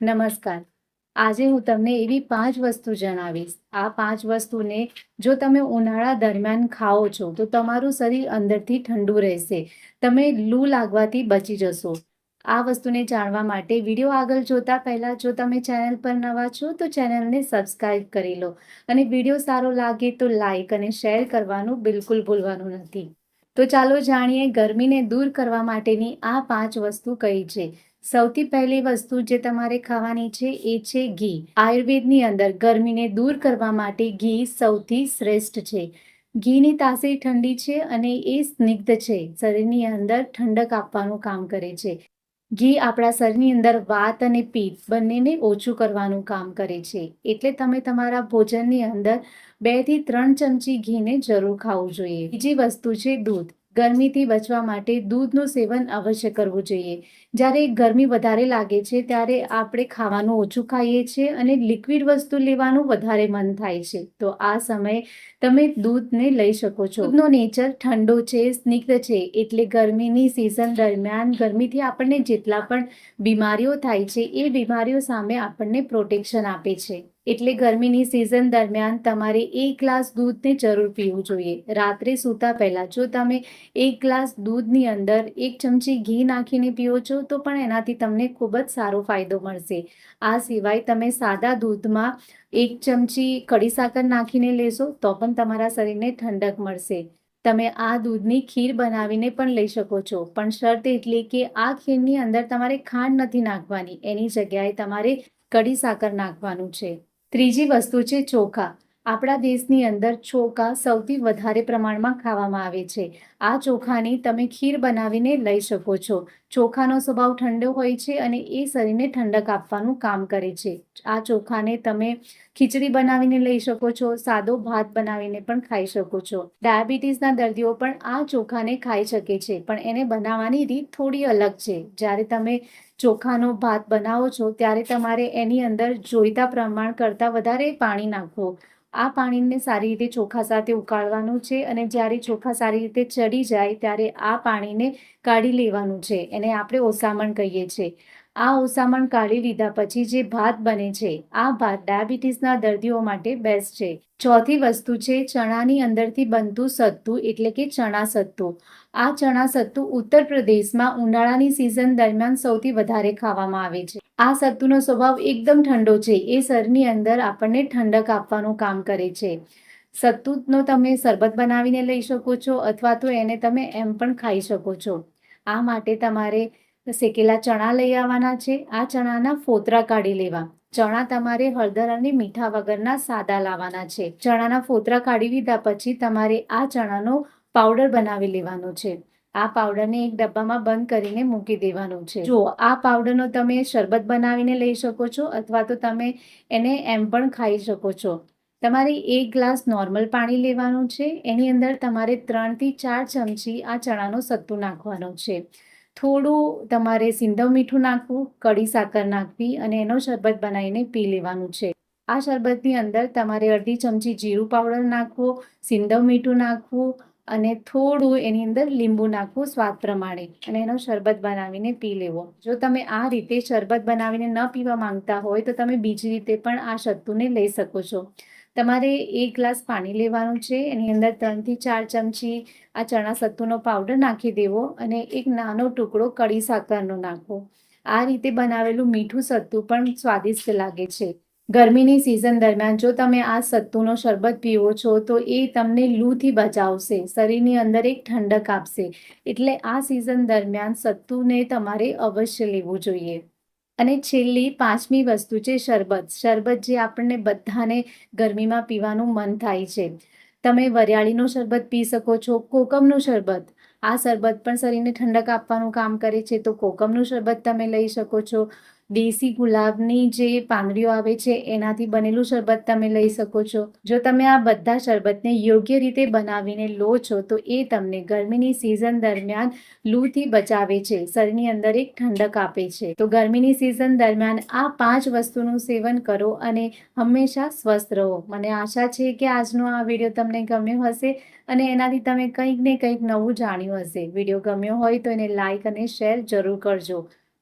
નમસ્કાર. આજે હું તમને એવી પાંચ વસ્તુ જણાવીશ. આ પાંચ વસ્તુને જો તમે ઉનાળા દરમિયાન ખાઓ છો, તો તમારું શરીર અંદરથી ઠંડુ રહેશે. તમે લૂ લાગવાથી બચી જશો. આ વસ્તુને જાણવા માટે વીડિયો આગળ જોતા પહેલાં જો તમે ચેનલ પર નવા છો, તો ચેનલને સબસ્ક્રાઈબ કરી લો. અને વીડિયો સારો લાગે તો લાઈક અને શેર કરવાનું બિલકુલ ભૂલવાનું નથી. તો ચાલો જાણીએ ગરમીને દૂર કરવા માટેની આ પાંચ વસ્તુ કઈ છે. સૌથી પહેલી વસ્તુ જે તમારે ખાવાની છે એ છે ઘી. આયુર્વેદની અંદર ગરમીને દૂર કરવા માટે ઘી સૌથી શ્રેષ્ઠ છે. ઘીની તાસીર ઠંડી છે અને એ સ્નિગ્ધ છે. શરીરની અંદર ઠંડક આપવાનું કામ કરે છે. ઘી આપણા શરીરની અંદર વાત અને પિત્ત બંનેને ઓછું કરવાનું કામ કરે છે. એટલે તમે તમારા ભોજનની અંદર બેથી ત્રણ ચમચી ઘીને જરૂર ખાવું જોઈએ. બીજી વસ્તુ છે દૂધ. ગરમીથી બચવા માટે દૂધનું સેવન અવશ્ય કરવું જોઈએ. જ્યારે ગરમી વધારે લાગે છે, ત્યારે આપણે ખાવાનું ઓછું ખાઈએ છીએ અને લિક્વિડ વસ્તુ લેવાનું વધારે મન થાય છે. તો આ સમયે તમે દૂધને લઈ શકો છો. દૂધનો નેચર ઠંડો છે, સ્નિગ્ધ છે, એટલે ગરમીની સિઝન દરમિયાન ગરમીથી આપણને જેટલા પણ બીમારીઓ થાય છે, એ બીમારીઓ સામે આપણને પ્રોટેક્શન આપે છે. એટલે ગરમીની સિઝન દરમિયાન તમારે એક ગ્લાસ દૂધને જરૂર પીવું જોઈએ. રાત્રે સૂતા પહેલાં જો તમે એક ગ્લાસ દૂધની અંદર એક ચમચી ઘી નાખીને પીઓ છો, તો પણ એનાથી તમને ખૂબ જ સારો ફાયદો મળશે. આ સિવાય તમે સાદા દૂધમાં એક ચમચી કડી સાકર નાખીને લેશો, તો પણ તમારા શરીરને ઠંડક મળશે. તમે આ દૂધની ખીર બનાવીને પણ લઈ શકો છો. પણ શરત એટલી કે આ ખીરની અંદર તમારે ખાંડ નથી નાખવાની. એની જગ્યાએ તમારે કડી સાકર નાખવાનું છે. ત્રીજી વસ્તુ છે ચોખા. આપણા દેશની અંદર ચોખા સૌથી વધારે પ્રમાણમાં ખાવામાં આવે છે. આ ચોખાની તમે ખીર બનાવીને લઈ શકો છો. ચોખાનો સ્વભાવ ઠંડો હોય છે અને એ શરીરને ઠંડક આપવાનું કામ કરે છે. આ ચોખાને તમે ખીચડી બનાવીને લઈ શકો છો, સાદો ભાત બનાવીને પણ ખાઈ શકો છો. ડાયાબિટીસના દર્દીઓ પણ આ ચોખાને ખાઈ શકે છે, પણ એને બનાવવાની રીત થોડી અલગ છે. જ્યારે તમે ચોખાનો ભાત બનાવો છો, ત્યારે તમારે એની અંદર જોઈતા પ્રમાણ કરતાં વધારે પાણી નાખવું આ પાણીને સારી રીતે ચોખા સાથે ઉકાળવાનું છે અને જ્યારે ચોખા સારી રીતે ચડી જાય ત્યારે આ પાણીને કાઢી લેવાનું છે. એને આપણે ઓસામણ કહીએ છીએ. આ ઓસામણ કાઢી લીધા પછી જે ભાત બને છે, આ ભાત ડાયાબિટીસના દર્દીઓ માટે બેસ્ટ છે. ચોથી વસ્તુ છે, ચણાની અંદરથી બનતું સત્તુ એટલે કે ચણા સત્તુ. આ ચણા સત્તુ ઉત્તર પ્રદેશમાં ઉનાળાની સિઝન દરમિયાન સૌથી વધારે ખાવામાં આવે છે. આ સત્તુનો સ્વભાવ એકદમ ઠંડો છે. એ શરીરની અંદર આપણને ઠંડક આપવાનું કામ કરે છે. સત્તુનો તમે શરબત બનાવીને લઈ શકો છો અથવા તો એને તમે એમ પણ ખાઈ શકો છો. આ માટે તમારે શેકેલા ચણા લઈ આવવાના છે. આ ચણાના ફોતરા કાઢી લેવા. ચણા તમારે હળદર અને મીઠા વગરના સાદા લાવવાના છે. ચણાના ફોતરા કાઢી લીધા પછી તમારે આ ચણાનો પાવડર બનાવી લેવાનો છે. આ પાવડરને એક ડબ્બામાં બંધ કરીને મૂકી દેવાનું છે. જો આ પાવડરનો તમે શરબત બનાવીને લઈ શકો છો અથવા તો તમે એને એમ પણ ખાઈ શકો છો. તમારે એક ગ્લાસ નોર્મલ પાણી લેવાનું છે. એની અંદર તમારે ત્રણથી ચાર ચમચી આ ચણાનો સત્તુ નાખવાનો છે. થોડું તમારે સિંધવ મીઠું નાખવું કડી સાકર નાખવી અને એનો શરબત બનાવીને પી લેવાનું છે. આ શરબતની અંદર તમારે અડધી ચમચી જીરું પાવડર નાખવો, સિંધવ મીઠું નાખવું અને થોડું એની અંદર લીંબુ નાખવું સ્વાદ પ્રમાણે અને એનો શરબત બનાવીને પી લેવો. જો તમે આ રીતે શરબત બનાવીને ન પીવા માંગતા હોય તો તમે બીજી રીતે પણ આ સત્તુને લઈ શકો છો. તમારે એક ગ્લાસ પાણી લેવાનું છે, એની અંદર ત્રણથી ચાર ચમચી આ ચણા સત્તુનો પાવડર નાખી દેવો અને એક નાનો ટુકડો કડી સાકરનો નાખવો. આ રીતે બનાવેલું મીઠું સત્તુ પણ સ્વાદિષ્ટ લાગે છે. ગરમીની સિઝન દરમિયાન જો તમે આ સત્તુનો શરબત પીવો છો, તો એ તમને લૂથી બચાવશે, શરીરની અંદર એક ઠંડક આપશે. એટલે આ સિઝન દરમિયાન સત્તુને તમારે અવશ્ય લેવું જોઈએ. અને છેલ્લી પાંચમી વસ્તુ છે શરબત. શરબત જે આપણને બધાને ગરમીમાં પીવાનું મન થાય છે. તમે વરિયાળીનું શરબત પી શકો છો, કોકમનું શરબત. આ શરબત પણ શરીરને ઠંડક આપવાનું કામ કરે છે, તો કોકમનું શરબત તમે લઈ શકો છો. દેશી ગુલાબની જે પાંદડીઓ આવે છે, એનાથી બનેલું શરબત તમે લઈ શકો છો. જો તમે આ બધા શરબતને યોગ્ય રીતે બનાવીને લો છો, તો એ તમને ગરમીની સિઝન દરમિયાન લૂથી બચાવે છે, શરીરની અંદર એક ઠંડક આપે છે. તો ગરમીની સિઝન દરમિયાન આ પાંચ વસ્તુનું સેવન કરો અને હંમેશા સ્વસ્થ રહો. મને આશા છે કે આજનો આ વીડિયો તમને ગમ્યો હશે અને એનાથી તમે કંઈક ને કંઈક નવું જાણ્યું હશે. વીડિયો ગમ્યો હોય તો એને લાઇક અને શેર જરૂર કરજો.